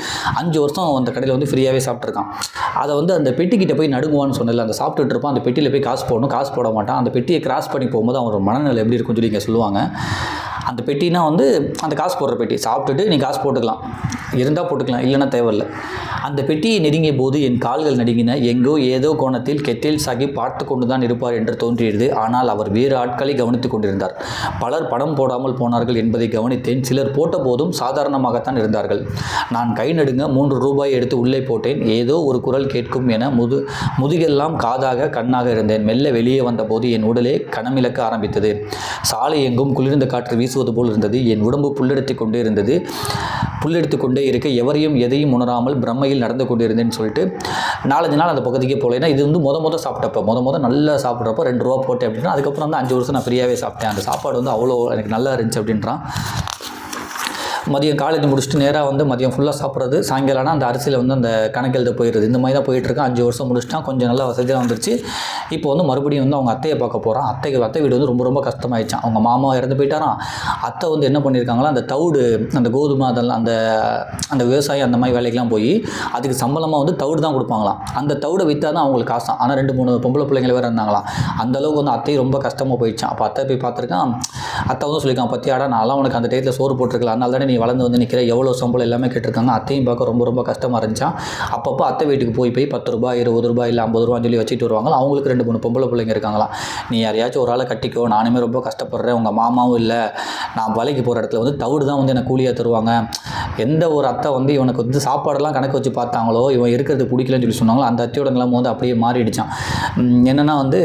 அஞ்சு வருஷம் அந்த கடையில் வந்து ஃப்ரீயாகவே சாப்பிட்ருக்கான் அதை வந்து அந்த பெட்டிக்கிட்ட போய் நடுங்குவான்னு சொன்னல அந்த சாப்பிட்டுட்டு இருப்பான். அந்த பெட்டியில் போய் காசு போடணும் காசு போட மாட்டான். அந்த பெட்டியை கிராஸ் பண்ணி போகும்போது அவனோட மனநிலை எப்படி இருக்கும்னு சொல்லி இங்கே சொல்லுவாங்க. அந்த பெட்டினா வந்து அந்த காசு போடுற பெட்டி. சாப்பிட்டுட்டு நீ காசு போட்டுக்கலாம். இருந்தால் போட்டுக்கலாம். இல்லைன்னா தேவையில்லை. அந்த பெட்டியை நெருங்கிய போது என் கால்கள் நடுங்கின. எங்கோ ஏதோ கோணத்தில் கெட்டில் சாகி பார்த்து கொண்டு தான் இருப்பார் என்று தோன்றியது. ஆனால் அவர் வேறு ஆட்களை கவனித்துக் கொண்டிருந்தார். பலர் படம் போடாமல் போனார்கள் என்பதை கவனித்தேன். சிலர் போட்ட போதும் சாதாரணமாகத்தான் இருந்தார்கள். நான் கை நடுங்க மூன்று ரூபாய் எடுத்து உள்ளே போட்டேன். ஏதோ ஒரு குரல் கேட்கும் என முது முதுகெல்லாம் காதாக கண்ணாக இருந்தேன். மெல்ல வெளியே வந்தபோது என் உடலே கனமிழக்க ஆரம்பித்தது. சாலை எங்கும் குளிர்ந்த காற்று வீசு வீசுவது போல் இருந்தது. என் உடம்பு புல்லெடுத்து கொண்டே இருந்தது. புல்லெடுத்து கொண்டே இருக்க எவரையும் எதையும் உணராமல் பிரம்மையில் நடந்து கொண்டிருந்தேன்னு சொல்லிட்டு நாலஞ்சு நாள் அந்த பகுதிக்கே போகல ஏன்னா இது வந்து முத முத சாப்பிட்டப்ப முத முத நல்லா சாப்பிட்றப்போ ரெண்டு ரூபா போட்டேன் அப்படின்னா அதுக்கப்புறம் வந்து அஞ்சு வருஷம் நான் ஃப்ரீயாகவே சாப்பிட்டேன். அந்த சாப்பாடு வந்து அவ்வளோ எனக்கு நல்லா இருந்துச்சு அப்படின்றான். மதியம் காலேஜ் முடிச்சுட்டு நேராக வந்து மதியம் ஃபுல்லாக சாப்பிட்றது. சாயங்காலம்னா அந்த அரிசியில் வந்து அந்த கணக்கெழுத போயிடுது இந்த மாதிரி தான் போயிட்டுருக்கான் அஞ்சு வருஷம் முடிச்சுட்டா கொஞ்சம் நல்லா வசதியாக வந்துருச்சு. இப்போ வந்து மறுபடியும் வந்து அவங்க அத்தையை பார்க்க போகிறான் அத்தைக்கு அத்தை வீடு வந்து ரொம்ப ரொம்ப கஷ்டமாயிடுச்சான் அவங்க மாமா இறந்து போயிட்டாராம். அத்தை வந்து என்ன பண்ணியிருக்காங்களா அந்த தவிடு அந்த கோதுமை அதெல்லாம் அந்த அந்த விவசாயம் அந்த மாதிரி வேலைக்கெல்லாம் போய் அதுக்கு சம்பளமாக வந்து தவிடு தான் கொடுப்பாங்களாம். அந்த தவிடை விற்றா தான் அவங்களுக்கு காசாம் ஆனால் ரெண்டு மூணு பொம்பளை பிள்ளைங்கள வேறு இருந்தாங்களாம். அந்த அளவுக்கு வந்து அத்தையும் ரொம்ப கஷ்டமாக போயிடுச்சான் அப்போ அத்தை போய் பார்த்துருக்கான். அத்தை வந்து சொல்லியிருக்கான் பத்தியாடா நான்லாம் உனக்கு அந்த டயத்தில் சோறு போட்டிருக்கலாம் அதனால தானே நீ வளர்ந்து வந்து நிற்கிற எவ்வளோ சம்பளம் எல்லாமே கேட்டிருக்காங்க. அத்தையும் பார்க்க ரொம்ப ரொம்ப கஷ்டமாக இருந்துச்சான் அப்பப்போ அத்தை வீட்டுக்கு போய் போய் பத்து ரூபாய் இருபது ரூபாய் இல்லை ஐம்பது ரூபான்னு சொல்லி வச்சுட்டு வருவாங்க அவங்களுக்கு ரெண்டு மூணு பொம்பளை பிள்ளைங்க இருக்காங்களாம் நீ யாரையாச்சும் ஒரு ஆளை கட்டிக்கோ நானுமே ரொம்ப கஷ்டப்படுறேன் உங்கள் மாமாவும் இல்லை. நான் வேலைக்கு போகிற இடத்துல வந்து தவிடு தான் வந்து எனக்கு கூலியாக தருவாங்க. எந்த ஒரு அத்தை வந்து இவனுக்கு வந்து சாப்பாடெல்லாம் கணக்கு வச்சு பார்த்தாங்களோ இவன் இருக்கிறது பிடிக்கலன்னு சொல்லி சொன்னாங்களோ அந்த அத்தையோட நிலைமை வந்து அப்படியே மாறிடுச்சான் என்னென்னா வந்து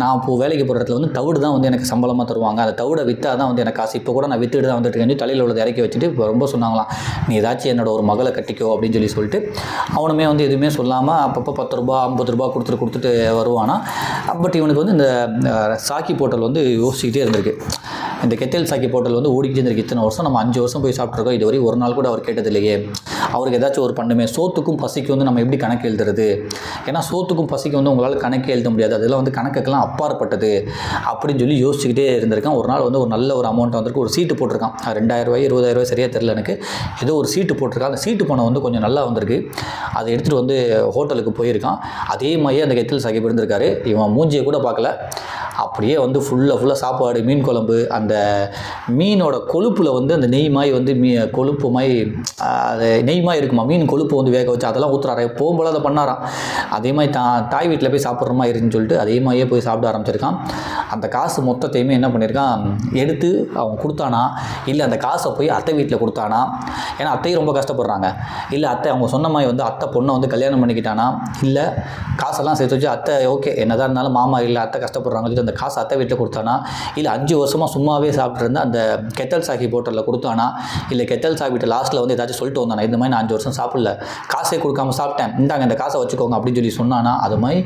நான் இப்போ வேலைக்கு போகிற இடத்துல வந்து தவிடு தான் வந்து எனக்கு சம்பளமாக தருவாங்க. அந்த தவிடை விற்றா தான் வந்து எனக்கு காசு இப்போ கூட நான் வித்துட்டு தான் வந்துட்டு இருக்கேன் தலையில் உள்ளதை இறக்கி வச்சுட்டு இப்போ ரொம்ப சொன்னாங்களாம். நீ ஏதாச்சும் என்னோட ஒரு மகளை கட்டிக்கோ அப்படின்னு சொல்லி சொல்லிட்டு அவனுமே வந்து எதுவுமே சொல்லாமல் அப்பப்போ பத்து ரூபா ஐம்பது ரூபா கொடுத்துட்டு கொடுத்துட்டு வருவானா. பட் இவனுக்கு வந்து இந்த சாக்கி போட்டல் வந்து யோசிச்சுக்கிட்டே இருந்திருக்கு. இந்த கெத்தல் சாக்கி போட்டல் வந்து ஓடிக்கிட்டு இருந்திருக்கு இத்தனை வருஷம். நம்ம அஞ்சு வருஷம் போய் சாப்பிட்ருக்கோம் இதுவரை ஒரு நாள் கூட அவர் கேட்டதில்லையே. அவருக்கு ஏதாச்சும் ஒரு பண்ணுமே. சோத்துக்கும் பசிக்கும் வந்து நம்ம எப்படி கணக்கு எழுதுறது? ஏன்னா சோத்துக்கும் பசிக்கும் வந்து உங்களால் கணக்கு எழுத முடியாது. அதெல்லாம் வந்து கணக்குக்கெல்லாம் அப்பாற்பட்டது அப்படின்னு சொல்லி யோசிச்சுக்கிட்டே இருந்திருக்கான். ஒரு நாள் வந்து ஒரு நல்ல ஒரு அமௌண்ட் வந்துருக்கு ஒரு சீட்டு போட்டிருக்கான். ரெண்டாயிரம் ரூபாய் இருபதாயிரம் ரூபாய் சரியாக தெரில எனக்கு. ஏதோ ஒரு சீட்டு போட்டிருக்கான். அந்த சீட்டு பணம் வந்து கொஞ்சம் நல்லா வந்திருக்கு. அதை எடுத்துகிட்டு வந்து ஹோட்டலுக்கு போயிருக்கான். அதே மாதிரியே அந்த கெத்தில் சாகிப் இருந்திருக்காரு இவன் மூஞ்சியை கூட பார்க்கல. அப்படியே வந்து ஃபுல்லாக ஃபுல்லாக சாப்பாடு மீன் குழம்பு அந்த மீனோட கொழுப்பில் வந்து அந்த நெய் மாதிரி வந்து மீ கொழுப்பு மாதிரி அதை அது நெய் மாதிரி இருக்குமா? மீன் கொழுப்பு வந்து வேக வச்சு அதெல்லாம் ஊற்றுறாரு போகும்போது அதை பண்ணாராம். அதே மாதிரி தா தாய் வீட்டில் போய் சாப்பிட்ற மாதிரி இருக்குன்னு சொல்லிட்டு அதே மாதிரியே போய் சாப்பிட ஆரம்பிச்சிருக்கான். அந்த காசு மொத்தத்தையுமே என்ன பண்ணியிருக்கான் எடுத்து அவன் கொடுத்தானா? இல்லை அந்த காசை போய் அத்தை வீட்டில் கொடுத்தானா? ஏன்னா அத்தையும் ரொம்ப கஷ்டப்படுறாங்க. இல்லை அத்தை அவங்க சொன்ன மாதிரி வந்து அத்தை பொண்ணை வந்து கல்யாணம் பண்ணிக்கிட்டானா? இல்லை காசெல்லாம் சேர்த்து வச்சு அத்தை ஓகே என்னதான் இருந்தாலும் மாமா இல்லை அத்தை கஷ்டப்படுறாங்க சொல்லிட்டு அந்த காசு அத்தை வீட்டில் கொடுத்தானா? இல்லை அஞ்சு வருஷமாக சும்மாவே சாப்பிட்ருந்தா அந்த கெத்தல் சாகி போட்டலில் கொடுத்தானா? இல்லை கெத்தல் சாக்கிட்ட லாஸ்ட்டில் வந்து ஏதாச்சும் சொல்லிட்டு வந்தானா? இந்த மாதிரி நான் அஞ்சு வருஷம் சாப்பிடல. காசே கொடுக்காம சாப்பிட்டேன். இந்தாங்க இந்த காசை வச்சுக்கோங்க அப்படின்னு சொல்லி சொன்னானா? அது மாதிரி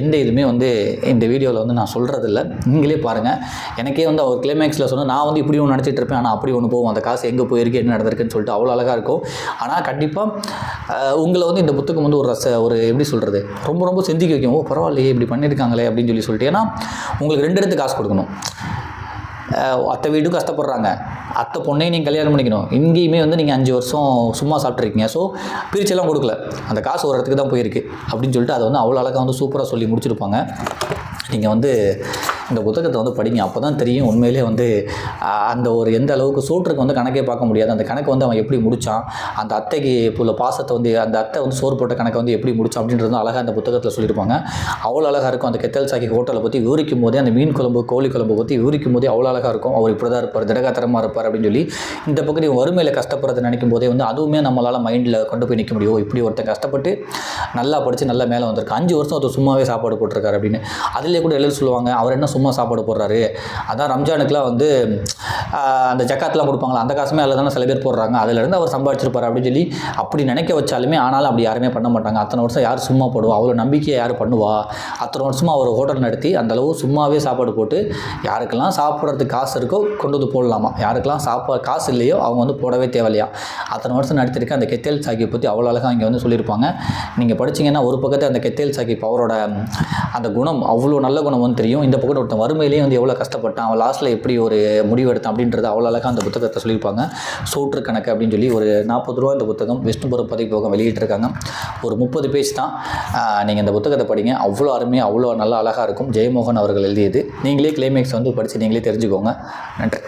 எந்த இதுவுமே வந்து இந்த வீடியோவில் வந்து நான் சொல்கிறதில்ல நீங்களே பாருங்கள் எனக்கே வந்து அவர் கிளைமேக்ஸில் சொன்னால் நான் வந்து இப்படி ஒன்று நினச்சிட்டு இருப்பேன். ஆனால் அப்படி ஒன்று போவோம் அந்த காசு எங்கே போயிருக்கு என்ன நடந்திருக்குன்னு சொல்லிட்டு அவ்வளோ அழகாக இருக்கும். ஆனால் கண்டிப்பாக உங்களை வந்து இந்த புத்தகம் வந்து ஒரு ரச ஒரு எப்படி சொல்கிறது ரொம்ப ரொம்ப சிந்திக்க வைக்கும். ஓ பரவாயில்லையே இப்படி பண்ணியிருக்காங்களே அப்படின்னு சொல்லி சொல்லிட்டு. ஏன்னா உங்களுக்கு ரெண்டு இடத்துக்கு காசு கொடுக்கணும். அத்தை வீடும் கஷ்டப்படுறாங்க. அத்தை பொண்ணையும் நீங்கள் கல்யாணம் பண்ணிக்கணும். இங்கேயுமே வந்து நீங்கள் அஞ்சு வருஷம் சும்மா சாப்பிட்ருக்கீங்க ஸோ பிரிச்செல்லாம் கொடுக்கல. அந்த காசு ஒரு இடத்துக்கு தான் போயிருக்கு. அப்படின்னு சொல்லிட்டு அதை வந்து அவ்வளோ அழகாக வந்து சூப்பராக சொல்லி முடிச்சிருப்பாங்க. நீங்கள் வந்து இந்த புத்தகத்தை வந்து படிங்க. அப்போ தான் தெரியும் உண்மையிலே வந்து அந்த ஒரு எந்த அளவுக்கு சோற்றுக்கு வந்து கணக்கே பார்க்க முடியாது. அந்த கணக்கு வந்து அவன் எப்படி முடித்தான் அந்த அத்தைக்கு உள்ள பாசத்தை வந்து அந்த அத்தை வந்து சோறு போட்ட கணக்கை வந்து எப்படி முடிச்சான் அப்படின்றது அழகாக அந்த புத்தகத்தில் சொல்லியிருப்பாங்க. அவ்வளோ அழகாக இருக்கும். அந்த கெத்தல் சாக்கி ஹோட்டலை பற்றி விவரிக்கும் போதே அந்த மீன் குழம்பு கோழி குழம்பு பற்றி விவரிக்கும் போதே அவ்வளோ அழகாக இருக்கும். அவர் இப்படி தான் இருப்பார் திடகாத்திரமாக இருப்பார் அப்படின்னு சொல்லி இந்த பக்கம் வறுமையில் கஷ்டப்படுறதை நினைக்கும் போதே வந்து அதுவுமே நம்மளால் மைண்டில் கொண்டு போய் நிற்க முடியும். இப்படி ஒருத்தன் கஷ்டப்பட்டு நல்லா படித்து நல்லா மேலே வந்திருக்கு அஞ்சு வருஷம் ஒருத்தர் சும்மாவே சாப்பாடு போட்டிருக்காரு அப்படின்னு. அதிலே கூட எழுதி சொல்லுவாங்க அவர் என்ன சும்மா சாப்பாடு போடுறாரு. அதான் ரம்ஜானுக்குலாம் வந்து அந்த ஜக்காத்தெலாம் கொடுப்பாங்களா? அந்த காசுமே அதில் தானே சில பேர் போடுறாங்க. அதிலேருந்து அவர் சம்பாதிச்சிருப்பார் அப்படின்னு சொல்லி அப்படி நினைக்க வச்சாலுமே ஆனாலும் அப்படி யாருமே பண்ண மாட்டாங்க. அத்தனை வருஷம் யார் சும்மா போடுவா? அவ்வளோ நம்பிக்கையை யார் பண்ணுவா? அத்தனை வருஷமாக அவர் ஹோட்டல் நடத்தி அந்த அளவு சும்மாவே சாப்பாடு போட்டு யாருக்கெல்லாம் சாப்பிட்றதுக்கு காசு இருக்கோ கொண்டு வந்து போடலாமா? யாருக்கெல்லாம் சாப்பா காசு இல்லையோ அவங்க வந்து போடவே தேவையில்லையா? அத்தனை வருஷம் நடத்திருக்க அந்த கெத்தேல் சாக்கி பற்றி அவ்வளோ அழகாக இங்கே வந்து சொல்லியிருப்பாங்க. நீங்கள் படிச்சீங்கன்னா ஒரு பக்கத்தை அந்த கெத்தேல் சாக்கி அவரோட அந்த குணம் அவ்வளோ நல்ல குணம் வந்து தெரியும். இந்த பக்கத்தில் ஒருத்தன் வறுமையிலேயே வந்து எவ்வளோ கஷ்டப்பட்டான் அவன் லாஸ்ட்டில் எப்படி ஒரு முடிவு எடுத்தான் அப்படின்றது அவ்வளோ அழகாக அந்த புத்தகத்தை சொல்லியிருப்பாங்க. சோற்று கணக்கு அப்படின்னு சொல்லி ஒரு நாற்பது ரூபா இந்த புத்தகம் விஷ்ணுபுரம் பதிப்பகம் வெளியிட்டிருக்காங்க. ஒரு முப்பது பேஜ் தான். நீங்கள் இந்த புத்தகத்தை படிங்க. அவ்வளோ அருமையாக அவ்வளோ நல்லா அழகாக இருக்கும். ஜெயமோகன் அவர்கள் எழுதியது. நீங்களே கிளைமேக்ஸ் வந்து படித்து நீங்களே தெரிஞ்சுக்கோங்க. நன்றி.